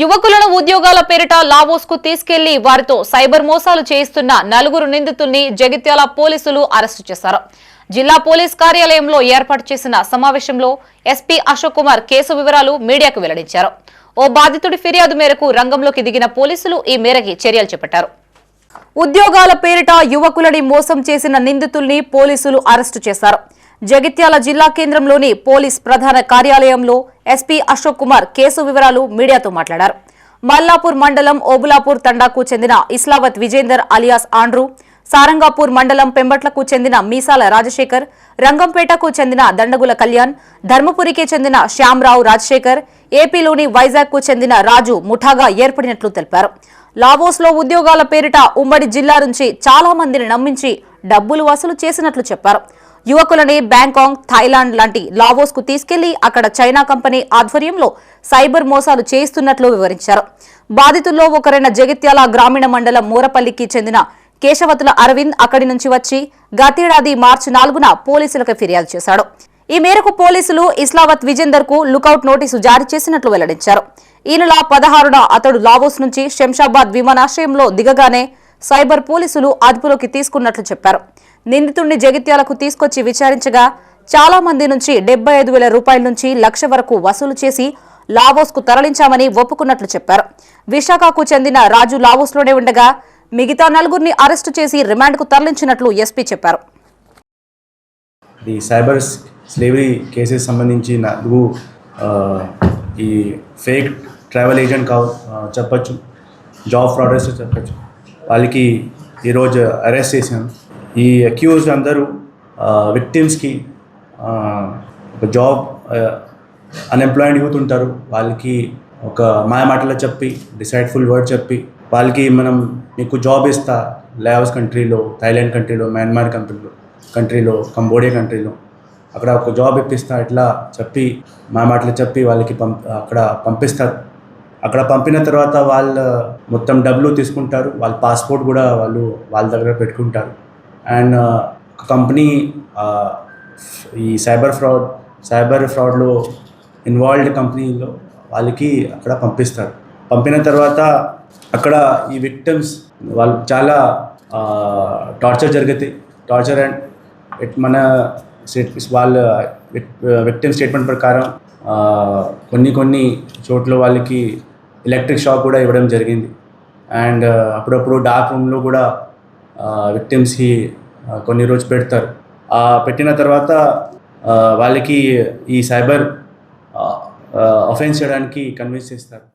యువకులను ఉద్యోగాల పేరిట లావోస్కు తీసుకెళ్ళి వారితో సైబర్ మోసాలు చేయిస్తున్న నలుగురు నిందితుల్ని జగిత్యాల పోలీసులు అరెస్టు చేశారు. జిల్లా పోలీస్ కార్యాలయంలో ఏర్పాటు చేసిన సమావేశంలో ఎస్పీ అశోక్ కుమార్ కేసు వివరాలు మీడియాకు వెల్లడించారు. ఓ బాధితుడి ఫిర్యాదు మేరకు రంగంలోకి దిగిన పోలీసులు ఈ మేరకి చర్యలు చేపట్టారు. ఉద్యోగాల పేరిట యువకులని మోసం చేసిన నిందితుల్ని పోలీసులు అరెస్టు చేశారు. జగిత్యాల జిల్లా కేంద్రంలోని పోలీస్ ప్రధాన కార్యాలయంలో ఎస్పీ అశోక్ కుమార్ కేసు వివరాలు మీడియాతో మాట్లాడారు. మల్లాపూర్ మండలం ఓబులాపూర్ తండాకు చెందిన ఇస్లావత్ విజేందర్ అలియాస్ ఆండ్రూ సారంగాపూర్ మండలం పెంబట్లకు చెందిన మీసాల రాజశేఖర్ రంగంపేటకు చెందిన దండగుల కళ్యాణ్ ధర్మపురికి చెందిన శ్యామరావు రాజశేఖర్ ఏపీలోని వైజాగ్కు చెందిన రాజు ముఠాగా ఏర్పడినట్లు తెలిపారు. లావోస్లో ఉద్యోగాల పేరిట ఉమ్మడి జిల్లా నుంచి చాలా మందిని నమ్మించి డబ్బులు వసూలు చేసినట్లు చెప్పారు. యువకులని బ్యాంకాంగ్ థాయిలాండ్ లాంటి లావోస్కు తీసుకెళ్ళి అక్కడ చైనా కంపెనీ ఆధ్వర్యంలో సైబర్ మోసాలు చేయిస్తున్నట్లు వివరించారు. బాధితుల్లో ఒకరైన జగిత్యాల గ్రామీణ మండలం మూరపల్లికి చెందిన కేశవతుల అరవింద్ అక్కడి నుంచి వచ్చి గతేడాది మార్చి నాలుగున పోలీసులకు ఫిర్యాదు చేశాడు. ఈ మేరకు పోలీసులు ఇస్లావత్ విజేందర్కు లుకౌట్ నోటీసు జారీ చేసినట్లు వెల్లడించారు. ఈ నెల పదహారున అతడు లావోస్ నుంచి శంషాబాద్ విమానాశ్రయంలో దిగగానే సైబర్ పోలీసులు అదుపులోకి తీసుకున్నట్లు చెప్పారు. నిందితుడిని జగిత్యాలకు తీసుకొచ్చి విచారించగా చాలా మంది నుంచి డెబ్బై ఐదు వేల రూపాయల నుంచి లక్ష వరకు వసూలు చేసి లావోస్కు తరలించామని ఒప్పుకున్నట్లు చెప్పారు. విశాఖకు చెందిన రాజు లావోస్లోనే ఉండగా మిగతా నలుగురిని అరెస్టు చేసి రిమాండ్కు తరలించినట్లు ఎస్పీ చెప్పారు. ఈ సైబర్ స్లేవరీ కేసెస్ సంబంధించి ఈ ఫేక్ ట్రావెల్ ఏజెంట్ కావ చెప్పచ్చు. జాబ్ ఫ్రాడర్స్ చెప్పచ్చు. వాళ్ళకి ఈరోజు అరెస్ట్ చేశాను ఈ అక్యూజ్డ్ అందరూ విక్టిమ్స్కి ఒక జాబ్ అన్ఎంప్లాయిడ్ యూత్ ఉంటారు. వాళ్ళకి ఒక మాయ మాటలో చెప్పి డిసైడ్ఫుల్ వర్డ్ చెప్పి వాళ్ళకి మనం మీకు జాబ్ ఇస్తా. లావస్ కంట్రీలో థైలాండ్ కంట్రీలో మయన్మార్ కంట్రీలో కంట్రీలో కంబోడియా కంట్రీలో అక్కడ ఒక జాబ్ ఇప్పిస్తా ఇట్లా చెప్పి మా మాటలు చెప్పి వాళ్ళకి పంప్ అక్కడ పంపిస్తారు. అక్కడ పంపిన తర్వాత వాళ్ళు మొత్తం డబ్బులు తీసుకుంటారు. వాళ్ళ పాస్పోర్ట్ కూడా వాళ్ళు వాళ్ళ దగ్గర పెట్టుకుంటారు. అండ్ కంపెనీ ఈ సైబర్ ఫ్రాడ్ సైబర్ ఫ్రాడ్లో ఇన్వాల్వ్డ్ కంపెనీలో వాళ్ళకి అక్కడ పంపిస్తారు. పంపిన తర్వాత అక్కడ ఈ విక్టమ్స్ వాళ్ళు చాలా టార్చర్ జరుగుతాయి టార్చర్ అండ్ ఇట్ మన స్టేట్ వాళ్ళ విక్టిమ్ స్టేట్మెంట్ ప్రకారం కొన్ని కొన్ని చోట్ల వాళ్ళకి ఎలక్ట్రిక్ షాక్ కూడా ఇవ్వడం జరిగింది. అండ్ అప్పుడప్పుడు డార్క్ రూమ్లో కూడా విక్టిమ్స్కి కొన్ని రోజు పెడతారు. ఆ పెట్టిన తర్వాత వాళ్ళకి ఈ సైబర్ అఫెన్స్ చేయడానికి కన్విన్స్ చేస్తారు.